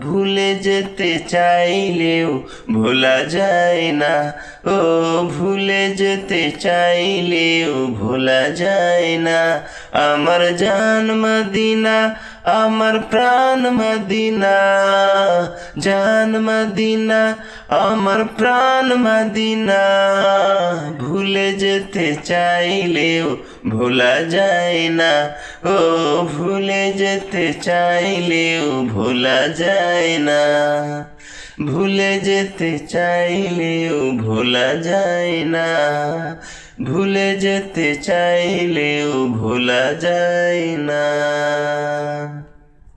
ভুলে যেতে চাইলেও ভোলা যায় না। ও, ভুলে যেতে চাইলেও ভোলা যায় না। আমার জান মদিনা আমার প্রাণ মদিনা, জান মদিনা, আমার প্রাণ মদিনা। ভুলে যেতে চাইলেও ভোলা যায় না, ও ভুলে যেতে চাইলেও ভোলা যায় না। ভুলে যেতে চাইলেও ভোলা যায় না, ভুলে যেতে চাইলেও ভোলা যায় না।